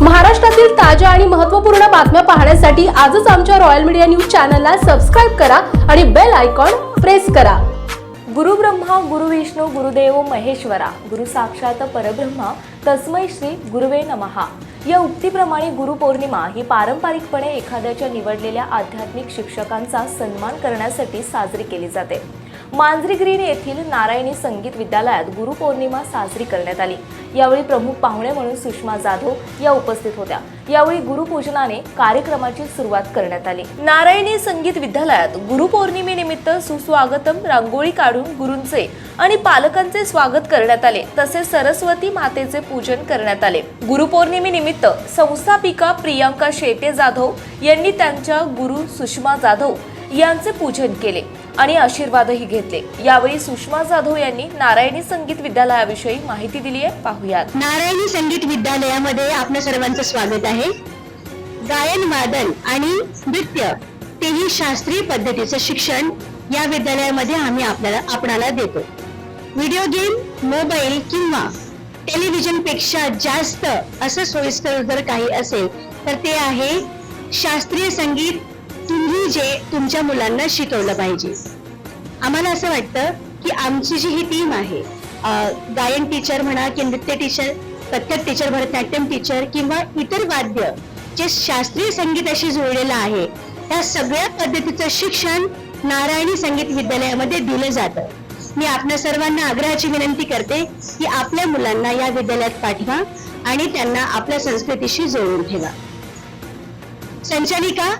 महाराष्ट्रातील ताज्या आणि महत्त्वपूर्ण बातम्या पाहण्यासाठी आजच आमच्या रॉयल मीडिया न्यूज चॅनलला सबस्क्राईब करा आणि बेल आयकॉन प्रेस करा. गुरु ब्रह्मा गुरु विष्णू गुरुदेव महेश्वरा गुरु साक्षात परब्रह्मा तस्मै श्री गुरुवे नमहा या उक्तीप्रमाणे गुरुपौर्णिमा ही पारंपरिकपणे एखाद्याच्या निवडलेल्या आध्यात्मिक शिक्षकांचा सन्मान करण्यासाठी साजरी केली जाते. मांजरी ग्रीन येथील नारायणी संगीत विद्यालयात गुरुपौर्णिमा साजरी करण्यात आली. यावेळी प्रमुख पाहुणे म्हणून सुषमा जाधव या उपस्थित होत्या. यावेळी गुरुपूजनाने कार्यक्रमाची सुरुवात करण्यात आली. नारायणी संगीत विद्यालयात गुरुपौर्णिमेनिमित्त सुस्वागतम रांगोळी काढून गुरूंचे आणि पालकांचे स्वागत करण्यात आले. तसेच सरस्वती मातेचे पूजन करण्यात आले. गुरुपौर्णिमेनिमित्त संस्थापिका प्रियांका शेटे जाधव यांनी त्यांच्या गुरु सुषमा जाधव यांचे पूजन केले. आणि आशीर्वादही घेतले. यावेळी सुषमा जाधव यांनी नारायणी संगीत विद्यालयाविषयी माहिती दिली आहे. पाहुयात. नारायणी संगीत विद्यालयामध्ये आपल्या सर्वांचं स्वागत आहे. गायन वादन आणि नृत्य तेही शास्त्रीय पद्धतीचं शिक्षण या विद्यालयामध्ये आम्ही आपल्याला आपणाला देतो. व्हिडिओ गेम मोबाईल किंवा टेलिव्हिजनपेक्षा जास्त असं सोयीस्कर जर काही असेल तर ते आहे शास्त्रीय संगीत तुम्ही जे तुमच्या मुलांना शिकवलं पाहिजे. आम्हाला असं वाटतं की आमची जी ही टीम आहे गायन टीचर म्हणा की नृत्य teacher Kathak teacher Bharatanatyam teacher किंवा इतर वाद्य जे शास्त्रीय संगीताशी जुळलेलं आहे त्या सगळ्या पद्धतीचं शिक्षण नारायणी संगीत विद्यालयामध्ये दिलं जातं. मी आपल्या सर्वांना आग्रहाची विनंती करते की आपल्या मुलांना या विद्यालयात पाठवा आणि त्यांना आपल्या संस्कृतीशी जोडून ठेवा. संचालिका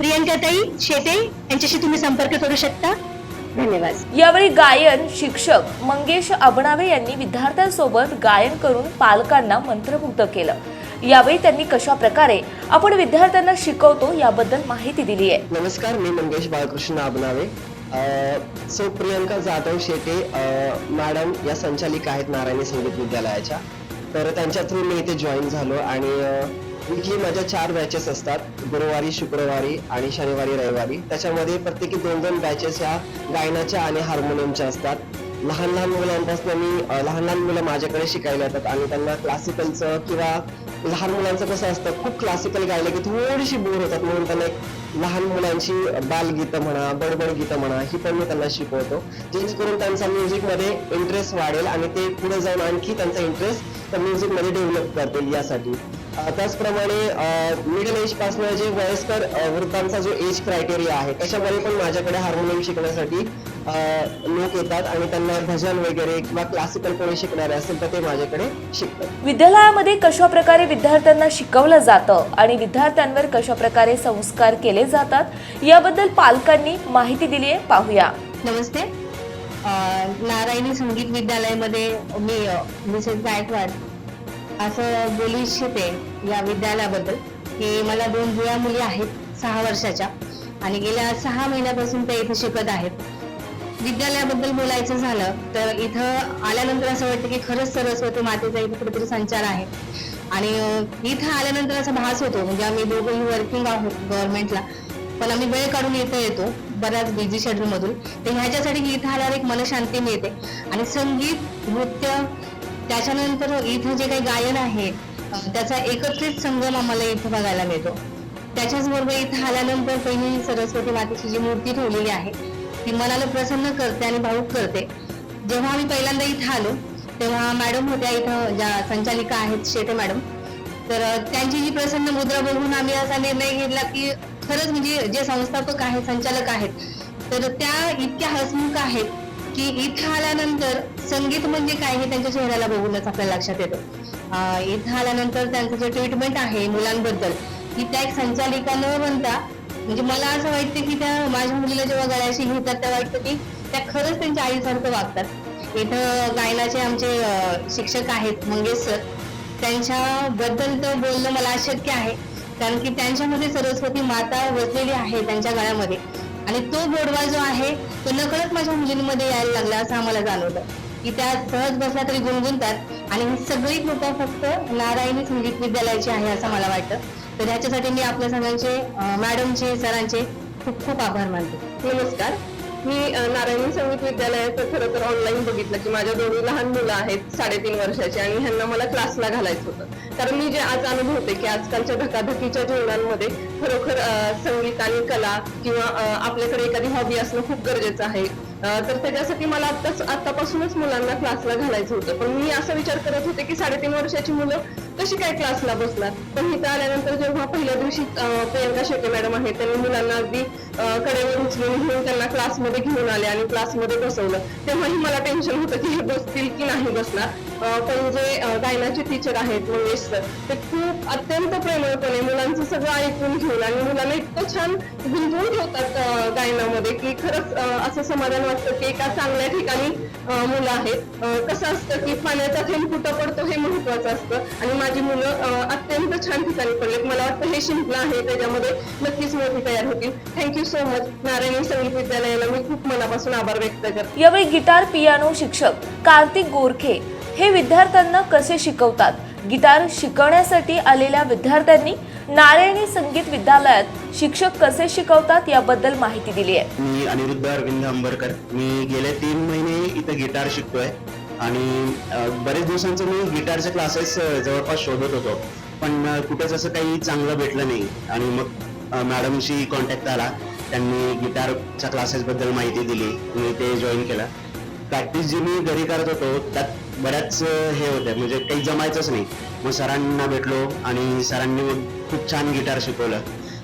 प्रियंकाताई शेटे यांच्याशी तुम्ही संपर्क करू शकता. धन्यवाद. यावेळी गायन शिक्षक मंगेश अबणावे यांनी विद्यार्थ्यांसोबत गायन करून पालकांना मंत्रमुग्ध केलं. यावेळी त्यांनी कशा प्रकारे आपण विद्यार्थ्यांना शिकवतो याबद्दल माहिती दिली आहे. नमस्कार मी मंगेश बाळकृष्ण आबनावे अ, सौ प्रियंका जाधव शेटे अ, मॅडम या संचालिका आहेत नारायणी संगीत विद्यालयाच्या. तर त्यांच्या थ्रू मी इथे जॉईन झालो आणि वीकली माझ्या चार बॅचेस असतात. गुरुवारी शुक्रवारी आणि शनिवारी रविवारी. त्याच्यामध्ये प्रत्येकी दोन दोन बॅचेस ह्या गायनाच्या आणि हार्मोनियमच्या असतात. लहान लहान मुलांपासून मी लहान लहान मुलं माझ्याकडे शिकायला येतात आणि त्यांना क्लासिकलचं किंवा लहान मुलांचं कसं असतं खूप क्लासिकल गायलं की थोडीशी बोर होतात म्हणून त्यांना एक लहान मुलांची बालगीतं म्हणा बडबड गीतं म्हणा ही पण मी त्यांना शिकवतो. जेणेकरून त्यांचा म्युझिकमध्ये इंटरेस्ट वाढेल आणि ते पुढे जाऊन आणखी त्यांचा इंटरेस्ट त्या म्युझिकमध्ये डेव्हलप करतील यासाठी. त्याचप्रमाणे मिडल एजपासून जे वयस्कर वृद्धांचा जो एज क्रायटेरिया आहे त्याच्यामध्ये पण माझ्याकडे हार्मोनियम शिकण्यासाठी लोक येतात आणि त्यांना भजन वगैरे किंवा क्लासिकल कोणी शिकणारे असेल तर ते माझ्याकडे शिकतात. विद्यालयामध्ये कशा प्रकारे विद्यार्थ्यांना शिकवलं जातं आणि विद्यार्थ्यांवर कशा प्रकारे संस्कार केले जातात याबद्दल पालकांनी माहिती दिली आहे. पाहूया. नमस्ते. अं, नारायणी संगीत विद्यालयामध्ये मी मिसेस गायकवाड असं बोलू इच्छिते या विद्यालयाबद्दल की मला दोन जुळ्या मुली आहेत सहा वर्षाच्या. आणि गेल्या सहा महिन्यापासून त्या इथे शिकत आहेत. विद्यालयाबद्दल बोलायचं झालं तर इथं आल्यानंतर असं वाटतं की खरंच सरस्वती मातेचा इथे कुठेतरी संचार आहे. आणि इथं आल्यानंतर असा भास होतो म्हणजे आम्ही दोघंही वर्किंग आहोत गव्हर्नमेंटला पण आम्ही वेळ काढून इथे येतो बऱ्याच बिझी शेड्यूलमधून तर ह्याच्यासाठी इथं आल्यावर एक मनशांती मिळते. आणि संगीत नृत्य त्याच्यानंतर इथं जे काही गायन आहे त्याचा एकत्रित संगम आम्हाला इथं बघायला मिळतो. त्याच्याच बरोबर इथं आल्यानंतर पहिली सरस्वती मातेची जी मूर्ती ठेवलेली आहे ती मनाला प्रसन्न करते आणि भाऊक करते. जेव्हा आम्ही पहिल्यांदा इथं आलो तेव्हा मॅडम होत्या इथं ज्या संचालिका आहेत शेटे मॅडम. तर त्यांची जी प्रसन्न मुद्रा बघून आम्ही असा निर्णय घेतला की खरंच म्हणजे जे संस्थापक आहेत संचालक आहेत तर त्या इतक्या हसमुख आहेत की इथं आल्यानंतर संगीत म्हणजे काय हे त्यांच्या चेहऱ्याला बघूनच आपल्याला लक्षात येतं. इथं आल्यानंतर त्यांचं जे ट्रीटमेंट आहे मुलांबद्दल की त्या एक संचालिका न बनता म्हणजे मला असं वाटतं की त्या माझ्या मुलीला जेव्हा गळ्याशी घेतात तेव्हा वाटतं की त्या खरंच त्यांच्या आईसारखं वागतात. इथं गायनाचे आमचे शिक्षक आहेत मंगेश सर त्यांच्याबद्दल तर बोलणं मला अशक्य आहे. कारण की त्यांच्यामध्ये सरस्वती माता वसलेली आहे त्यांच्या गळ्यामध्ये. आणि तो गोडवा जो आहे तो नकळत माझ्या मुलींमध्ये यायला लागला असं आम्हाला जाणवलं. की त्या सहज बसल्या तरी गुणगुणतात. आणि ही सगळी कृपा फक्त नारायणी संगीत विद्यालयाची आहे असं मला वाटतं. तर ह्याच्यासाठी मी आपल्या सगळ्यांचे मॅडमचे सरांचे खूप खूप आभार मानते. नमस्कार. मी नारायणी संगीत विद्यालयाचं खरं तर ऑनलाईन बघितलं की माझ्या दोन्ही लहान मुलं आहेत साडेतीन वर्षाची आणि ह्यांना मला क्लासला घालायचं होतं. कारण मी जे आज अनुभवते की आजकालच्या धकाधकीच्या जीवनांमध्ये खरोखर संगीत आणि कला किंवा आपल्याकडे एखादी हॉबी असणं खूप गरजेचं आहे. तर त्याच्यासाठी मला आत्ताच आतापासूनच मुलांना क्लासला घालायचं होतं. पण मी असा विचार करत होते की साडेतीन वर्षाची मुलं कशी काय क्लासला बसणार पण इथं आल्यानंतर जेव्हा पहिल्या दिवशी प्रियंका शेटे मॅडम आहेत त्यांनी मुलांना अगदी कडेवर उचलून घेऊन त्यांना क्लासमध्ये घेऊन आले आणि क्लासमध्ये बसवलं. तेव्हाही मला टेन्शन होतं की हे बसतील की नाही बसणार. पण जे गायनाचे टीचर आहेत मंगेश सर ते खूप अत्यंत प्रेमळपणे मुलांचं सगळं ऐकून घेऊन आणि मुलांना इतकं छान गुंतवून ठेवतात गायनामध्ये की खरंच असं समाधान वाटतं की एका चांगल्या ठिकाणी मुलं आहेत. कसं असतं की पाण्याचा थेंब कुठं पडतो हे महत्वाचं असतं आणि माझी मुलं अं, अत्यंत छान ठिकाणी पडलेत. मला वाटतं हे शिंपलं आहे त्याच्यामध्ये नक्कीच मोठी तयार होतील. थँक्यू सो मच नारायणी संगीत विद्यालयाला मी खूप मनापासून आभार व्यक्त करते. यावेळी गिटार पियानो शिक्षक कार्तिक गोरखे हे विद्यार्थ्यांना कसे शिकवतात? गिटार शिकवण्यासाठी आलेल्या विद्यार्थ्यांनी नारायणी संगीत विद्यालयात शिक्षक कसे शिकवतात याबद्दल माहिती दिली आहे. मी अनिरुद्ध अरविंद अंबरकर. मी गेले तीन महिने इथं गिटार शिकतोय. आणि बरेच दिवसांचं मी गिटारचे क्लासेस जवळपास शोधत होतो. पण कुठेच असं काही चांगलं भेटलं नाही. आणि मग मॅडमशी कॉन्टॅक्ट आला. त्यांनी गिटारच्या क्लासेसबद्दल माहिती दिली. मी ते जॉईन केलं. प्रॅक्टिस जी मी घरी करत होतो त्यात बऱ्याच हे होत्या म्हणजे काही जमायचंच नाही. मग सरांना भेटलो आणि सरांनी मग खूप छान गिटार शिकवलं.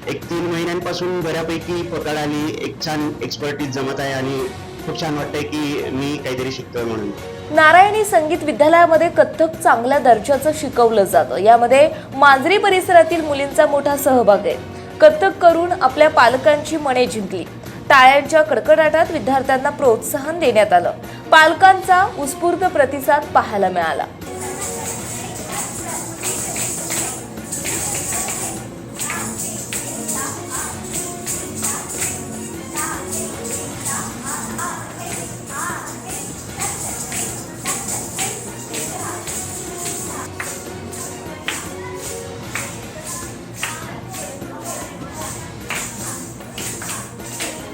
एक तीन महिन्यांपासून बऱ्यापैकी पकड आली. एक छान एक्सपर्टीज जमत आहे आणि खूप छान वाटतंय की मी काहीतरी शिकतोय म्हणून. नारायणी संगीत विद्यालयामध्ये कथ्थक चांगल्या दर्जाचं शिकवलं जातं. यामध्ये मांजरी परिसरातील मुलींचा मोठा सहभाग आहे. कथ्थक करून आपल्या पालकांची मने जिंकली. टाळ्यांच्या कडकडाटात विद्यार्थ्यांना प्रोत्साहन देण्यात आलं. पालकांचा उत्स्फूर्त प्रतिसाद पाहायला मिळाला.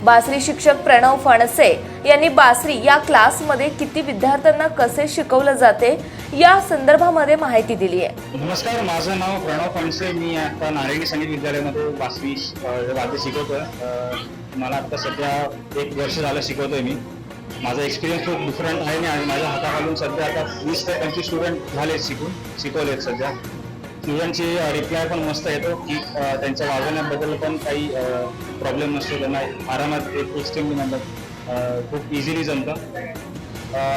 बासरी शिक्षक प्रणव फणसे यांनी बासरी या क्लासमध्ये किती विद्यार्थ्यांना कसे शिकवलं जाते या संदर्भामध्ये माहिती दिली आहे. नमस्कार माझं नाव प्रणव फणसे. मी आता नारायणी संगीत विद्यालयामध्ये बासरी वाद्य शिकवतोय. मला आता सध्या एक वर्ष झालं शिकवतोय मी. माझा एक्सपिरियन्स खूप डिफरंट आहे आणि आणि माझ्या हाताखालून सध्या आता वीस ते पंचवीस स्टुडंट झाले शिकून शिकवलेत सध्या. स्टुडंटची रिप्लाय पण मस्त येतो की त्यांच्या वाजवण्याबद्दल पण काही प्रॉब्लेम नसतो त्यांना आरामात एक एक्स्ट्रीमली म्हणतात खूप इझिली जमतं.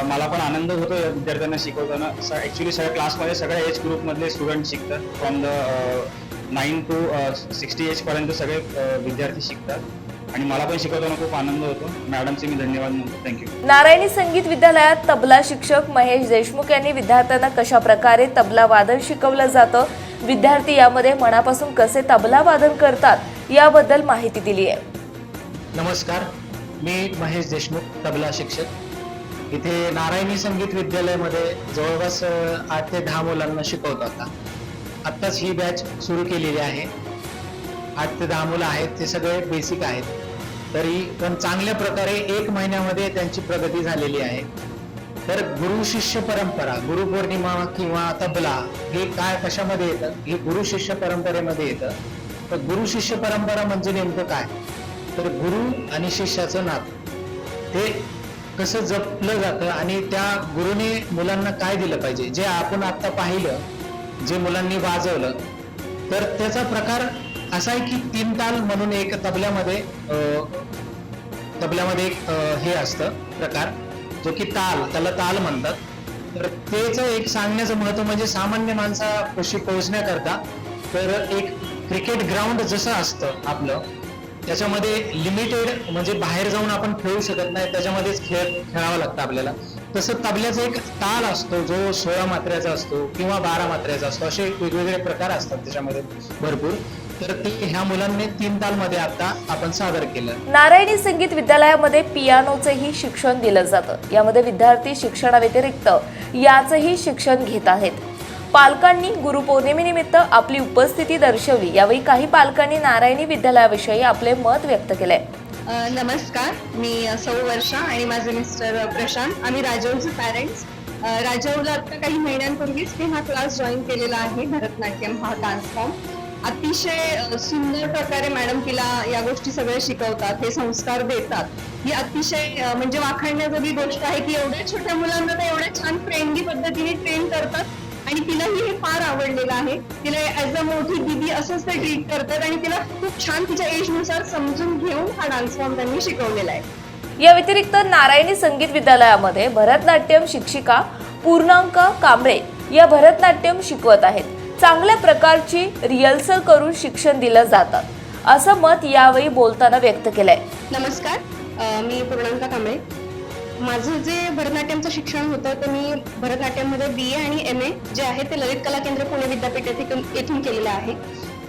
मला पण आनंद होतो विद्यार्थ्यांना शिकवताना. ॲक्च्युली सगळ्या क्लासमध्ये सगळ्या एज ग्रुपमधले स्टुडंट शिकतात. From the nine to sixty एजपर्यंत सगळे विद्यार्थी शिकतात. आणि मला पण शिकवताना खूप आनंद होतो. मॅडमचे मी धन्यवाद म्हणतो. थँक्यू नारायणी संगीत विद्यालयात तबला शिक्षक महेश देशमुख यांनी विद्यार्थ्यांना कशा प्रकारे तबला वादन शिकवलं जातं? विद्यार्थी यामध्ये मनापासून कसे तबला वादन करतात? याबद्दल माहिती दिली आहे. नमस्कार. मी महेश देशमुख तबला शिक्षक. इथे नारायणी संगीत विद्यालयामध्ये जवळपास आठ ते दहा मुलांना शिकवतो आता आत्ताच ही बॅच सुरू केलेली आहे. आठ ते दहा मुलं आहेत ते सगळे बेसिक आहेत. तरी पण चांगल्या प्रकारे एक महिन्यामध्ये त्यांची प्रगती झालेली आहे. तर गुरु शिष्य परंपरा गुरुपौर्णिमा किंवा तबला हे काय कशामध्ये येतं? हे गुरु शिष्य परंपरेमध्ये येतं. तर गुरु शिष्य परंपरा म्हणजे नेमकं काय? तर गुरु आणि शिष्याचं नातं. ते कसं जपलं जातं आणि त्या गुरुने मुलांना काय दिलं पाहिजे? जे आपण आता पाहिलं जे मुलांनी वाजवलं तर त्याचा प्रकार असा आहे की तीन ताल म्हणून एक तबल्यामध्ये तबल्यामध्ये एक हे असतं प्रकार जो की ताल त्याला ताल म्हणतात. तर त्याचं एक सांगण्याचं महत्त्व म्हणजे सामान्य माणसापाशी पोहोचण्याकरता तर एक क्रिकेट ग्राउंड जसं असतं आपलं त्याच्यामध्ये लिमिटेड म्हणजे बाहेर जाऊन आपण खेळू शकत नाही त्याच्यामध्येच खेळ खेळावं लागतं आपल्याला. तसं तबल्याचा एक ताल असतो जो सोळा मात्र्याचा असतो किंवा बारा मात्र्याचा असतो असे वेगवेगळे प्रकार असतात त्याच्यामध्ये भरपूर. तर ते ह्या मुलांनी तीन तालमध्ये आता आपण सादर केलं. नारायणी संगीत विद्यालयामध्ये पियानोचेही शिक्षण दिलं जातं. यामध्ये विद्यार्थी शिक्षणाव्यतिरिक्त याचंही शिक्षण घेत आहेत. पालकांनी गुरुपौर्णिमेनिमित्त आपली उपस्थिती दर्शवली. यावेळी काही पालकांनी नारायणी विद्यालयाविषयी आपले मत व्यक्त केले. नमस्कार. मी सौ वर्षा आणि माझे मिस्टर प्रशांत. आम्ही राजौरचे पॅरेंट्स. अं, राजाऊला आता काही महिन्यांपूर्वीच मी हा क्लास जॉईन केलेला आहे. भरतनाट्यम हा डान्स फॉर्म. अतिशय सुंदर प्रकारे मॅडम तिला या गोष्टी सगळ्या शिकवतात हे संस्कार देतात. ही अतिशय म्हणजे वाखाणण्याजोगी गोष्ट आहे की एवढ्या छोट्या मुलांना ते एवढ्या छान फ्रेंडली पद्धतीने ट्रेन करतात आणि तिलाही हे फार आवडलेलं आहे. तिला ऍज अ मोठी दिदी असंच ते ट्रीट करतात आणि तिला खूप छान तिच्या एजनुसार समजून घेऊन हा डान्स फॉर्म त्यांनी शिकवलेला आहे. या व्यतिरिक्त नारायणी संगीत विद्यालयामध्ये भरतनाट्यम शिक्षिका पूर्णांक कांबळे या भरतनाट्यम शिकवत आहेत. चांगल्या प्रकारची रिहर्सल करून शिक्षण दिलं जातं. असं मत यावेळी बोलताना व्यक्त केलंय. नमस्कार. अ, मी पूर्णांका कांबळे. माझं जे भरतनाट्यमचं शिक्षण होतं ते मी भरतनाट्यममध्ये बी ए आणि एम ए जे आहे ते ललित कला केंद्र पुणे विद्यापीठ येथे येथून केलेलं आहे.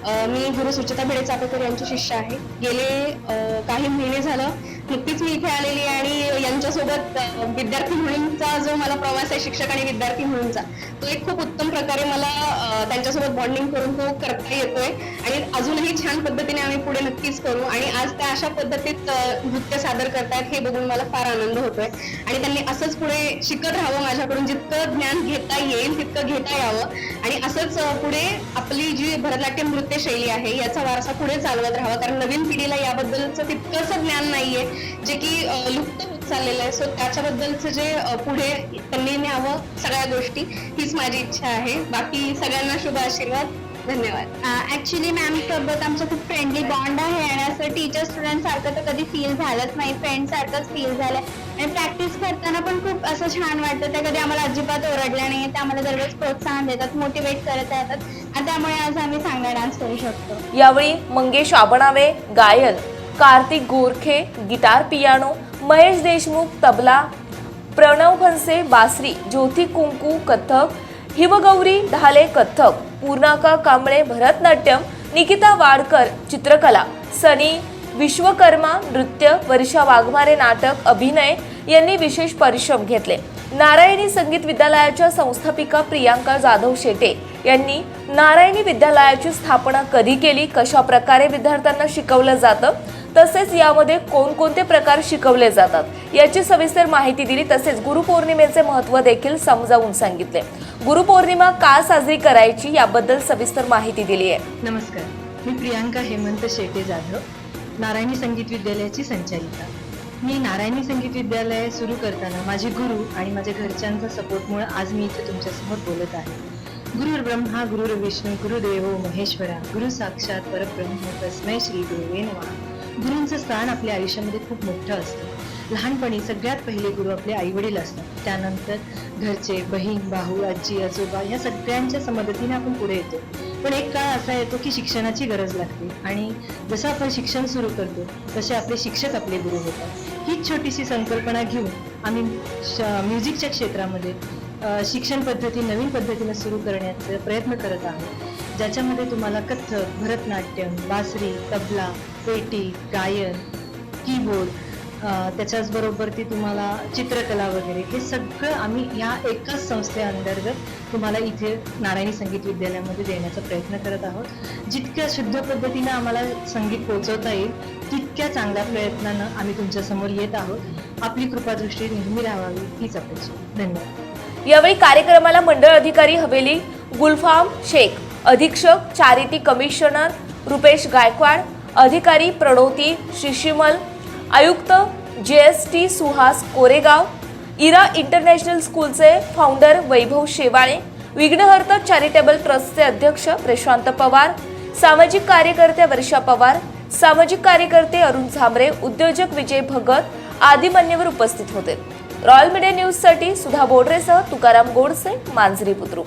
अ, मी गुरु सुचिता भिडे चापेकर यांची शिष्य आहे. गेले अ, काही महिने झालं नुकतीच मी इथे आलेली आहे आणि यांच्यासोबत विद्यार्थी म्हणूनचा जो मला प्रवास आहे शिक्षक आणि विद्यार्थी म्हणूनचा तो एक खूप उत्तम प्रकारे मला त्यांच्यासोबत बॉन्डिंग करून तो करता येतोय. आणि अजूनही छान पद्धतीने आम्ही पुढे नक्कीच करू. आणि आज त्या अशा पद्धतीत नृत्य सादर करतायत हे बघून मला फार आनंद होतोय. आणि त्यांनी असंच पुढे शिकत राहावं माझ्याकडून. जितकं ज्ञान घेता येईल तितकं घेता यावं. आणि असंच पुढे आपली जी भरतनाट्यम नृत्य शैली आहे याचा वारसा पुढे चालवत राहावा. कारण नवीन पिढीला याबद्दलचं तितकंसं ज्ञान नाहीये. जे की लुप्त होत चाललेलं आहे. सो त्याच्याबद्दलचं जे पुढे त्यांनी न्यावं सगळ्या गोष्टी हीच माझी इच्छा आहे. बाकी सगळ्यांना शुभ आशीर्वाद. धन्यवाद. ऍक्च्युली मॅम सोबत आमचं खूप फ्रेंडली बॉन्ड आहे आणि असं टीचर स्टुडंट सारखं तर कधी फील झालंच नाही. फ्रेंड सारखंच फील झालंय. आणि प्रॅक्टिस करताना पण खूप असं छान वाटतं. त्या कधी आम्हाला अजिबात ओरडल्या नाही. त्या आम्हाला दरवेळेस प्रोत्साहन देतात मोटिवेट करत राहतात. आणि त्यामुळे आज आम्ही चांगला डान्स करू शकतो. यावेळी मंगेश आबणावे गायन. कार्तिक गोरखे गिटार पियानो महेश देशमुख तबला प्रणव खनसे बासरी ज्योती कुंकू कथक हिमगौरी ढाले कथक पूर्णाका कांबळे भरतनाट्यम निकिता वाडकर चित्रकला सनी विश्वकर्मा नृत्य वर्षा वाघमारे नाटक अभिनय यांनी विशेष परिश्रम घेतले. नारायणी संगीत विद्यालयाच्या संस्थापिका प्रियांका जाधव शेटे यांनी नारायणी विद्यालयाची स्थापना कधी केली कशा प्रकारे विद्यार्थ्यांना शिकवलं जातं तसेच यामध्ये कोणकोणते प्रकार शिकवले जातात याची सविस्तर माहिती दिली तसेच गुरुपौर्णिमेचे महत्त्व देखील समजावून सांगितले. गुरुपौर्णिमा का साजरी करायची याबद्दल सविस्तर माहिती दिली आहे. नमस्कार मी प्रियांका हेमंत शेटे जाधव नारायणी संगीत विद्यालयाची संचालिका. मी नारायणी संगीत विद्यालय सुरू करताना माझे गुरु आणि माझ्या घरच्यांचा सपोर्टमुळे आज मी इथे तुमच्यासमोर बोलत आहे. गुरुर् ब्रह्मा गुरुर् विष्णू गुरुदेवो महेश्वरा गुरु साक्षात परब्रह्म तस्मै श्री गुरुवे नमः. गुरूंचं स्थान आपल्या आयुष्यामध्ये खूप मोठं असतं. लहानपणी सगळ्यात पहिले गुरु आपले आई वडील असतात. त्यानंतर घरचे बहीण भाऊ आजी आजोबा या सगळ्यांच्या मदतीने आपण पुढे येतो. पण एक काळ असा येतो की शिक्षणाची गरज लागते आणि जसं आपण शिक्षण सुरू करतो तसे आपले शिक्षक आपले गुरु होतात. हीच छोटीशी संकल्पना घेऊन आम्ही श- म्युझिकच्या क्षेत्रामध्ये शिक्षण पद्धती नवीन पद्धतीने सुरू करण्याचा प्रयत्न करत आहोत. ज्याच्यामध्ये तुम्हाला कथ्थक भरतनाट्यम बासरी तबला पेटी गायन कीबोर्ड त्याच्याचबरोबर ती तुम्हाला चित्रकला वगैरे हे सगळं आम्ही ह्या एकाच संस्थेअंतर्गत तुम्हाला इथे नारायणी संगीत विद्यालयामध्ये देण्याचा प्रयत्न करत आहोत. जितक्या शुद्ध पद्धतीनं आम्हाला संगीत पोहोचवता येईल तितक्या चांगल्या प्रयत्नानं आम्ही तुमच्यासमोर येत आहोत. आपली कृपादृष्टी नेहमी राहावी हीच अपेक्षा. धन्यवाद. यावेळी कार्यक्रमाला मंडळ अधिकारी हवेली गुलफाम शेख अधीक्षक चॅरिटी कमिशनर रुपेश गायकवाड अधिकारी प्रणोती शिशिमल आयुक्त J S T Suhas Koregaon Ira international स्कूलचे फाउंडर वैभव शेवाळे विघ्नहर्त चॅरिटेबल ट्रस्टचे अध्यक्ष प्रशांत पवार सामाजिक कार्यकर्ते वर्षा पवार सामाजिक कार्यकर्ते अरुण झांबरे उद्योजक विजय भगत आदी मान्यवर उपस्थित होते. रॉयल मीडिया न्यूजसाठी सुधा बोडरेसह तुकाराम गोडसे मांजरी बुद्रुक.